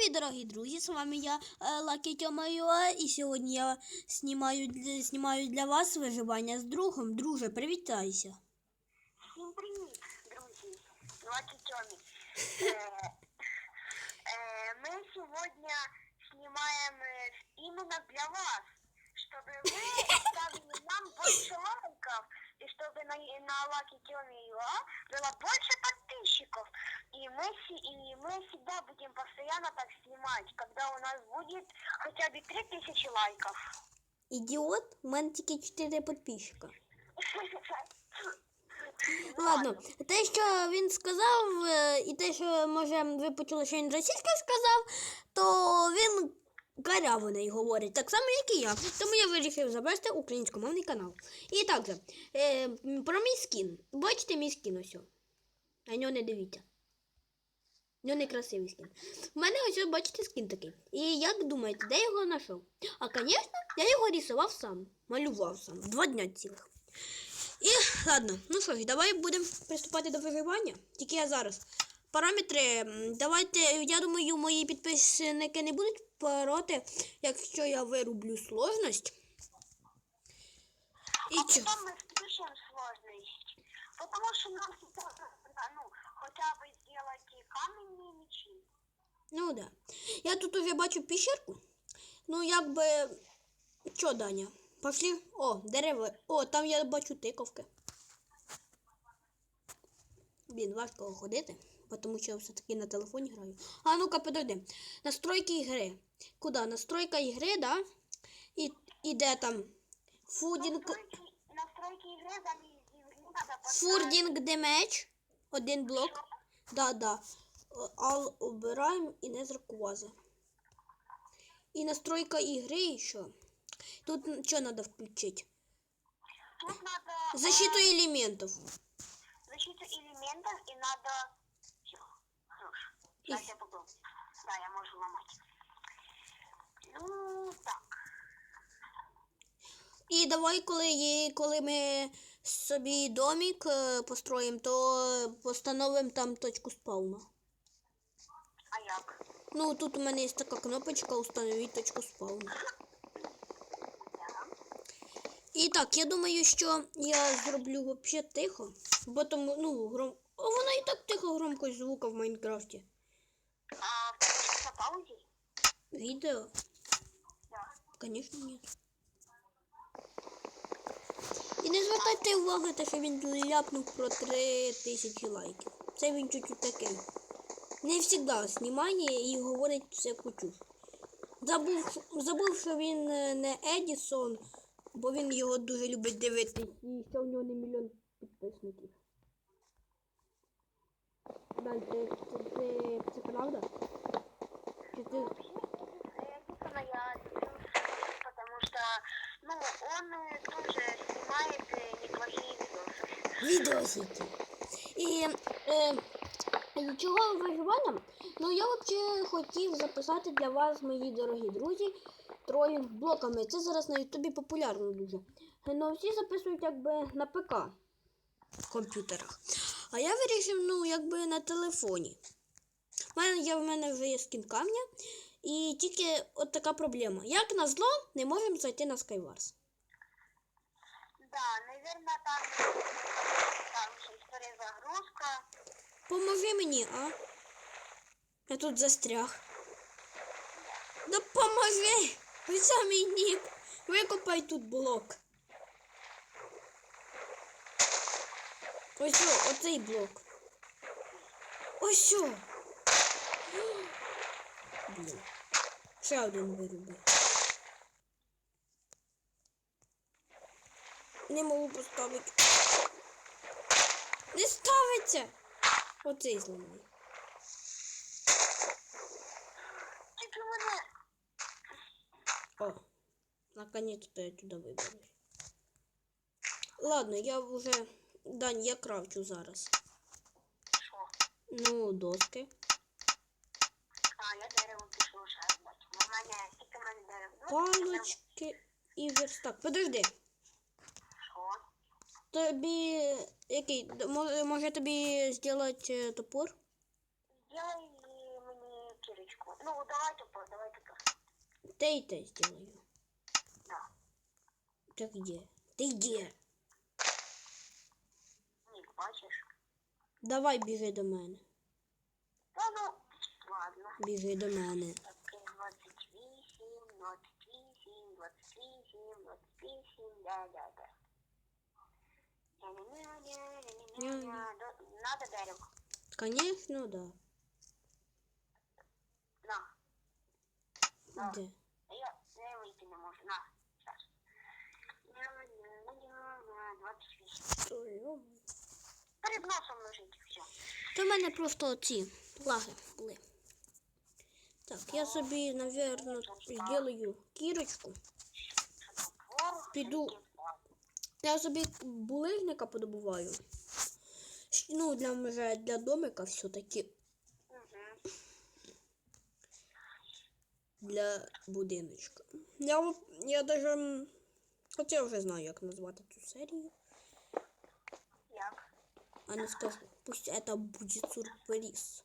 Привіт, дорогі друзі! З вами я е, Лакі Тьомайо, і сьогодні я знімаю для, знімаю для вас виживання з другом. Друже, привітайся. Всім привіт, друзі! Лакі Тьомі. Е, е, Ми сьогодні знімаємо именно для вас, чтобы вы ставили нам больше лайков, и чтобы на, на Лаки Тёме ЮА было больше подписчиков. И мы, си- и мы всегда будем постоянно так снимать, когда у нас будет хотя бы 3000 лайков. Ідіот, у мене тільки 4 підписчика. Ладно, те, що він сказав, е, і те, що може ви почули, що він російською сказав, то він каряваний говорить, так само, як і я. Тому я вирішив завести українськомовний канал. І так же, е, про мій скін. Бачите мій скін ось. На нього не дивіться. Ну, не красивий скін. У мене ось, бачите, скін такий. І як думаєте, де я його знайшов? А, звісно, я його рисував сам, малював сам. Два дня цілих. І ладно, ну що ж, давай будемо приступати до виживання. Тільки я зараз. Параметри, м, давайте, я думаю, мої підписники не будуть проти, якщо я вирублю сложність. І А чо? потом мы спишем сложность. Потому что нам всегда надо, ну, хотя бы сделать и каменные мечи. Ну да. Я тут уже бачу піщерку. Ну, якби. Чо, Даня? Пошли. О, дерево. О, там я бачу тиковки. Блін, важко ходити, тому що я все-таки на телефоні граю. А ну-ка, подожди. Настройки ігри. Куди? Настройка ігри, да? І, і де там? Фудінг. Настройки, настройки игры там и- и не надо поставить. Фурдінг демеч. Один блок. Да, да. О, Ал обираємо і не зракувази. І настройка ігри ще. Тут що треба включити? Тут надо Защиту э, елементів. защиту элементов и надо... Сейчас я буду. Да, я могу ломать. Ну, так. І давай, коли, є, коли ми собі домик е, построїмо, то постановимо там точку спауна. А як? Ну, тут у мене є така кнопочка установити точку спауна. І так, я думаю, що я зроблю взагалі тихо, бо тому, ну, гром... О, воно і так тихо громко звука в Майнкрафті. А на паузе? Відео? Да. Звісно, ні. І не звертайте уваги, те, що він ляпнув про 3 тисячі лайків. Це він чуть-чуть такий. Не завжди знімає і говорить все чушь. Забув, забув, що він е, не Едісон, бо він його дуже любить дивитись. І що в нього не мільйон підписників. Дай, це, це, це, це правда? Чи ти... Естественно, я люблю Сергея, потому что, ну, он э, тоже снимает э, неплохие видосы. відосики. І е, і чого виживання? Ну я взагалі хотів записати для вас, мої дорогі друзі, тролінг блоками. Це зараз на Ютубі популярно дуже. Ну всі записують якби на ПК комп'ютерах. А я вирішив, ну, якби на телефоні. У мене, я, в мене вже є скін камня. І тільки от така проблема. Як на зло, не можемо зайти на Skywars. Да, там, там. Поможи мені, а? Я тут застряг. Ви самий нік. Викопай тут блок. Ось що, оцей блок. Ось що. Блін. Ще один вируби. Не можу поставити. Не ставиться! Оцей мене О, наконец-то я туда виберусь. Ладно, я вже. Дань, я кравчу зараз. що? Ну, доски. А, я дерево пішло бачу. У мене тільки в мене дерево. Ну, Палочки і верстак. Подожди. Що? Тобі. Який? Д- мо- Може тобі зробити топор? Сделай мені кирочку. ну, давай тупо, давай тупо. Те и те сделаю. Да. Ты где? Ты где? Давай біжи до мене. Та ну, ладно. Біжи до мене. Так, 28, 28, 28, 28, да, да, да. Ня-ня-ня-ня-ня-ня-ня. До- Надо дерево. Конечно, да. На. На. Де? А Я не вийти не можу. На. Зараз. Ня-ня-ня-ня, 28. Перед носом лежить. Все. То в мене просто оці лаги були. Так, я собі, напевно, зроблю кірочку. Піду. Я собі булижника подобуваю. Ну, для вже для домика все-таки для будиночка. Я, я даже. От я вже знаю, як назвати цю серію. Як? А не скажу. Пусть это буде сюрприз.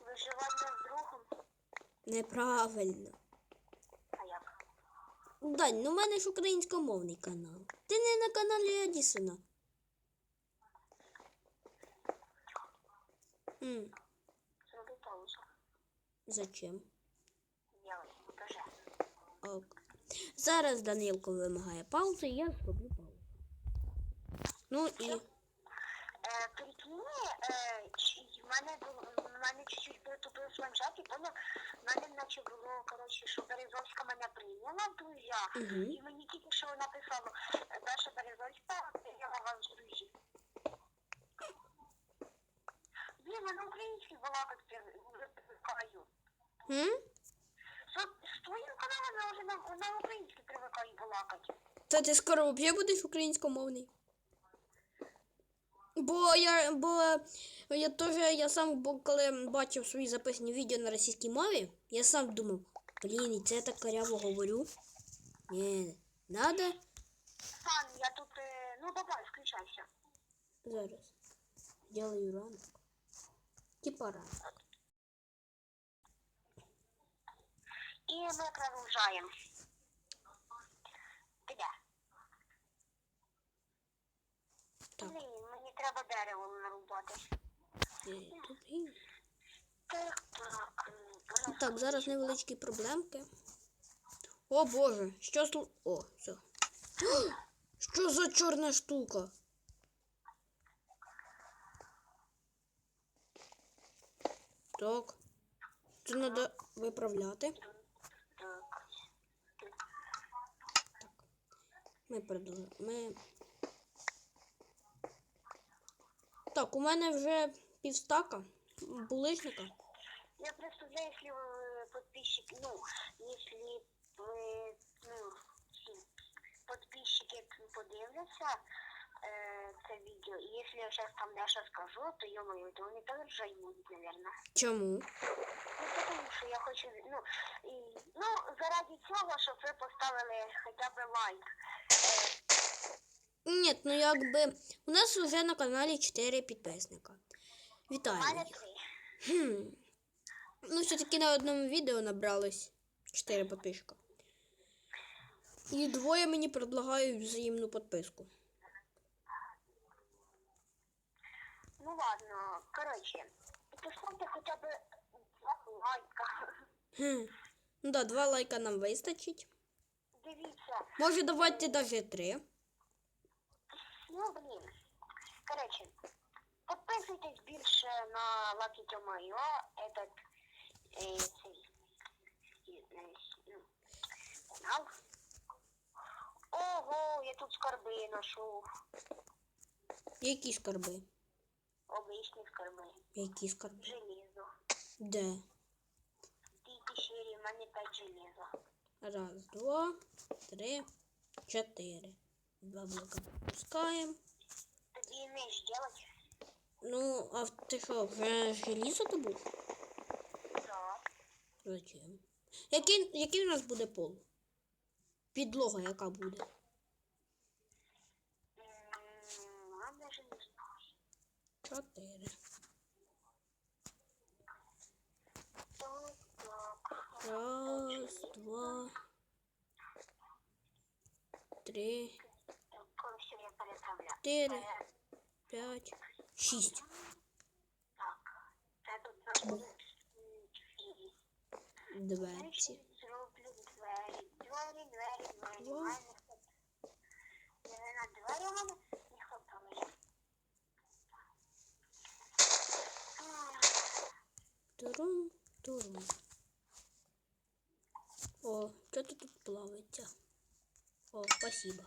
Виживання з другом? Неправильно. А як? Дань, ну в мене ж українськомовний канал. Ти не на каналі Едісона. М, Зроби паузу. зачем? Делай, покажи. Ок. Зараз Данилко вимагає паузи, я зроблю паузу. Ну і. Е, прикинь, е, ч- в мене було, мене чуть-чуть притупив планшет, і поняв, в мене наче було, коротше, що Березовська мене прийняла в друзях, Угу. і мені тільки що написало, е, Даша Березовська прийняла вас в друзі. Блін, я на українській балакать привикаю. З, твоїм каналом я вже на, на українській привикаю балакати. Та ти скоро взагалі будеш українськомовний? Бо я, бо я теж, я сам, бо коли бачив свої записані відео на російській мові, я сам думав, блін, і це я так коряво говорю. Ні, надо Сан, я тут, е, ну давай, включайся. зараз. Делаю ранок. Типа ранок. І ми продовжаємо. Ти? Так. Мені треба дерево нарубати. е, Так, зараз невеличкі проблемки. О боже, що слу... О, все. Що за чорна штука? Так. Це треба виправляти. Так. Ми продовжуємо. Ми... Так, у мене вже півстака булижника. Я представляю, если вы подписчики, ну, если вы, ну, всі подписчики подивляться е, це відео, і якщо я зараз там Даша скажу, то ё-моё, то вони теж ржать будуть, наверное. Чому? Ну, тому що я хочу, ну, і, ну, заради цього, щоб ви поставили хоча б лайк. Е, ні, ну якби у нас вже на каналі 4 підписника. Вітаю мене їх. Хм. Ну, все-таки на одному відео набралось 4 підписчика. І двоє мені предлагають взаємну підписку. Ну ладно, коротше, поставте хоча б два лайка. Хм. Ну да, два лайка нам вистачить. Дивіться, Може, давайте навіть три. Ну блін. Коротше, підписуйтесь більше на Lucky Tomayo, этот е, цей е, ну, канал. Ого, я тут скарби знайшов. Які скарби? Обичні скарби. Які скарби? Железо. Де? Тій пещері в мене п'ять железа. Раз, два, три, чотири. Два блока пускаем. А ты умеешь делать? Ну, а ты что, уже железо добыл? Да. Зачем? Який, який у нас буде пол? Підлога яка буде? Чотири. Раз, два, три, чотири, Е, п'ять, шість. Так, це тут нас буде чотири. Дверці. Зроблю двері. Двері, двері, двері. Два. У мене тут- Е, На двері у мене не хватає. Турум, турум. О, що ти тут плавається? О, спасибо.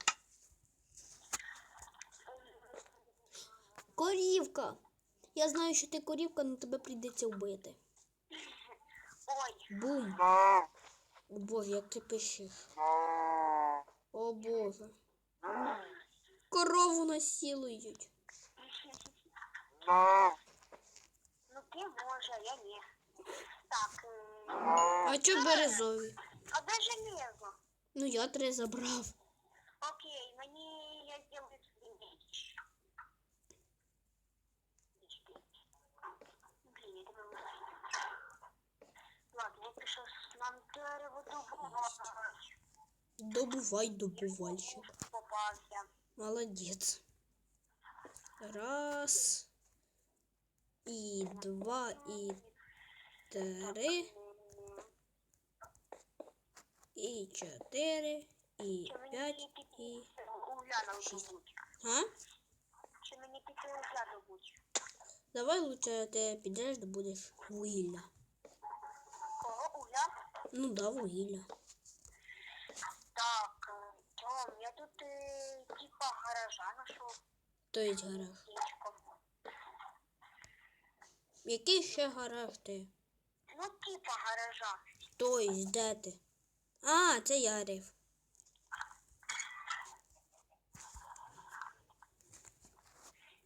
Корівка. Я знаю, що ти корівка, але тебе прийдеться вбити. Ой, Бум. О Боже, як ти пишеш. О Боже. Корову насілують. ну ти може, я ні. Так, А чо березові? а де железо? Ну я три забрав. Окей, мені я зроблю собі меч. Блін, я тебе вирішую. Ладно, я пішов нам дерево добувати. Добувай, добувальщик. Попався. Молодец. Раз. И два, и три, и чотири, и п'ять, угляну шість. А? Чи мені піти? Давай лучше ти підеш, добудеш вугілля. Ну да, вугілля. Так, е, Тьом, я тут е, типа гаража нашов То есть гараж. Який ще гараж ти? Ну, типа гаража. То есть, де ти? А, це Ярів.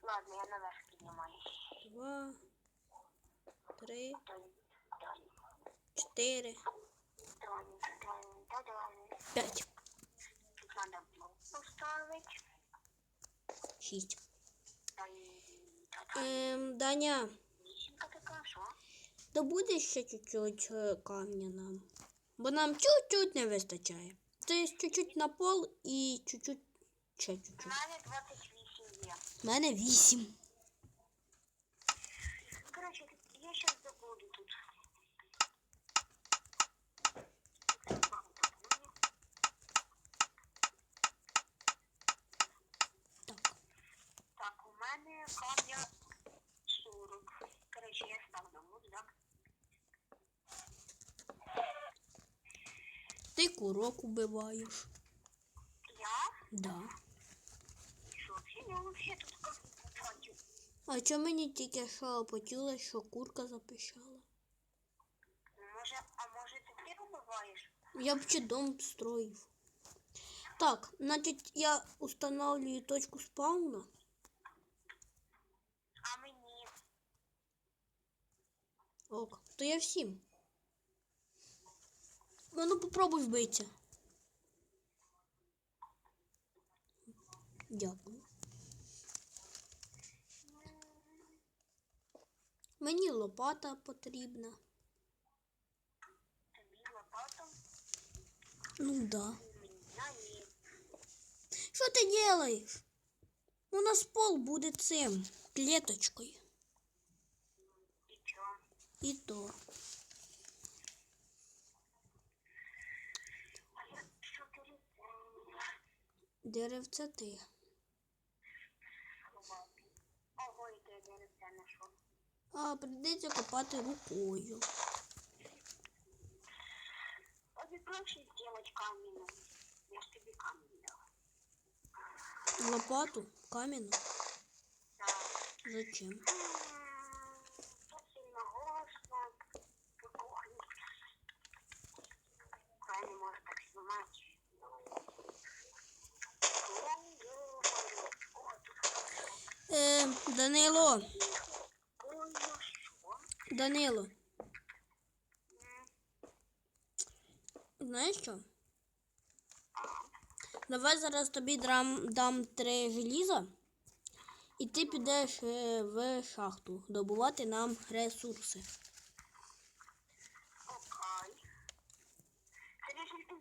Ладно, я наверх піднімаюсь. Два, три, чотири, 5. Надо блок 6. Ем, Даня. Да буде ще чуть-чуть э, камня нам. Бо нам чуть-чуть не вистачає. То есть чуть-чуть на пол и чуть-чуть ще чуть-чуть. У мене 28 є. У мене 8. Камня 40. Короче, я ставлю мудак. Ти курок убиваєш. Я? Да. Що, я вообще тут как. А чому мені тільки що почули, що курка запищала? Може, а може це ти убиваєш? Я б ще дом строїв. Так, значить я установлюю точку спауна. А мені? Ок, то я всім. Ну, ну попробуй вбитися. Дякую. Мені лопата потрібна. Тобі лопату? Ну да. Що ти делаєш? У нас пол буде цим клеточкою. І ти Деревце ти. Ого, і ти деревця знайшов. А прийдеться копати рукою. Не проще сделать каменную. Я ж тебе камень дал. Лопату, камінь. Да. Зачем? Тут сильно голосно. По кухне. Я не может так снимать. О, тут Е, Данило? Данило, знаєш що? Давай зараз тобі драм, дам три желіза, і ти підеш е, в шахту добувати нам ресурси.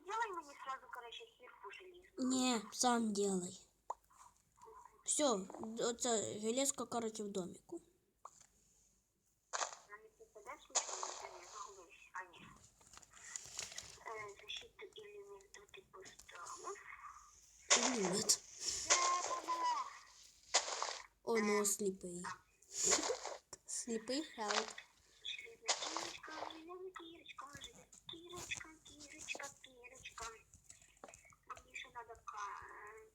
Сделай мені сразу, короче, сверху железо? Не, сам делай. Все, оце железка, короче, в домику. На не попадеш нічого, не не загубився. А ні. Е, защиту елементу типу ставив. Нет. Де воно? Оно сліпий. Сліпий хелп. Железна кірочка, железна кірочка, железна кірочка, кірочка, кірочка. Мені ще надо, ка-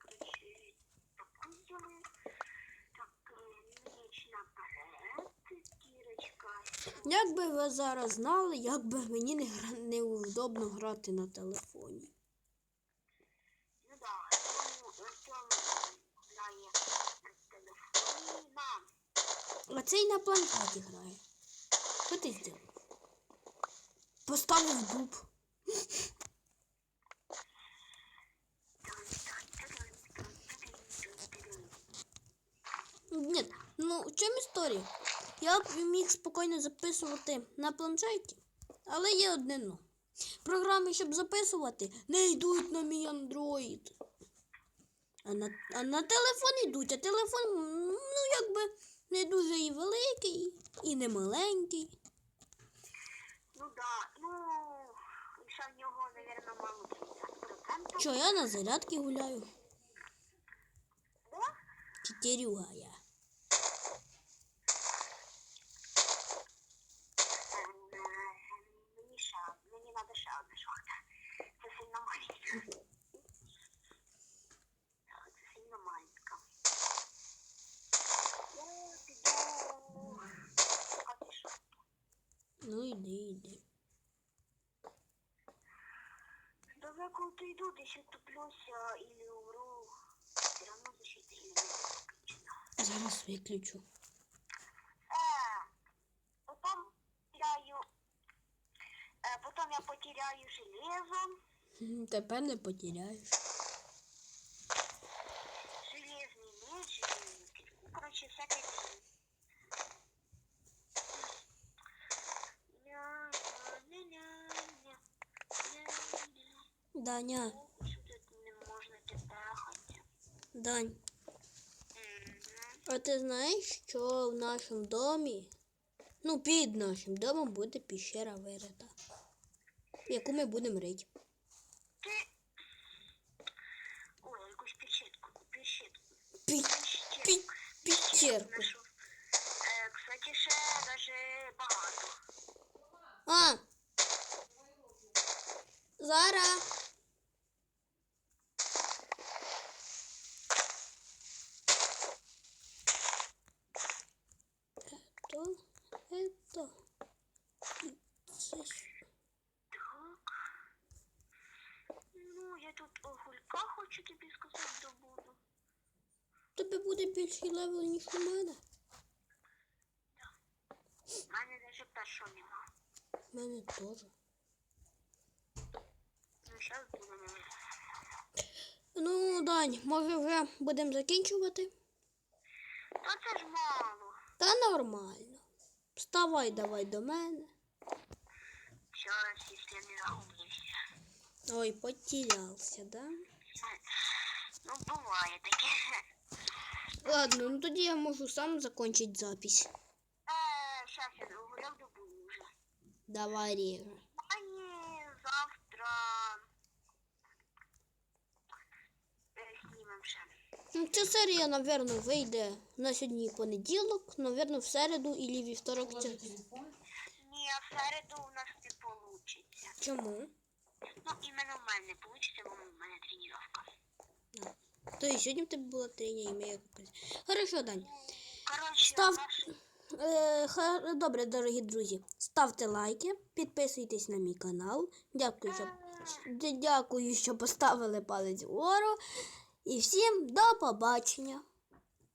короче, таку зробити. Так, е, меч наперед, кірочка. Як би ви зараз знали, як би мені не гра... неудобно грати на телефоні. Ну Артем грає на телефоні. А цей на планшеті грає. Що ти зробив? Поставив дуб. Ні, ну в чому історія? Я б міг спокійно записувати на планшеті, але є одне но. Програми, щоб записувати, не йдуть на мій Android. А на, а на телефон йдуть, а телефон, ну, якби не дуже і великий, і не маленький. ну да, ну, ще в нього, наверное, мало 50%. Що, я на зарядки гуляю? Да? Тетерюга я. Ем, е, Мені ще, мені треба ще одна шахта. Це сильно маленька. Так, Це сильно маленька. Я піду. А ти що? Ну іди, іди Далеко отойду, десь утоплюся или умру. Все равно защита элементов включена. Зараз виключу. Э, потом теряю... Э, потом я потеряю железо. Хм, Тепер не потеряєш. Даня. Дань, а ти знаєш, що в нашому домі, ну під нашим домом буде піщера вирита, яку ми будемо рити. Ти... Ой, якусь печетку, печетку. Пі... Пі... Піщерку. Нашу. Е, кстати, ще даже багато. А! Зараз. Это, это. і це ж. Так. Ну, я тут огулька хочу тобі сказати добуду. Тебе буде левел, ніж у мене. У мене навіть першого нема. У мене теж. Ну, зараз будемо. Ну, Дань, може вже будемо закінчувати? Та це ж мало. Та нормально. Вставай давай до мене. Зараз, якщо не загублюся. Ой, потерявся, да? Ну, буває таке. Ладно, ну тоді я можу сам закончить запись. Е, зараз я огуляв добуду вже. Давай, Ріга. Ані завтра е, ще. Ну, Ця серія, напевно, вийде на сьогодні понеділок, напевно, в середу і вівторок. Це... Ні, а в середу у нас не вийде. Чому? Ну, іменно в мене не вийде, бо в мене тренування. То в тебе була тренія ім'я якось. Хорошо, Дань. Короче, Став-. Е, ха- добре, дорогі друзі. Ставте лайки, підписуйтесь на мій канал. Дякую, що, дякую, що поставили палець вгору. І всім до побачення.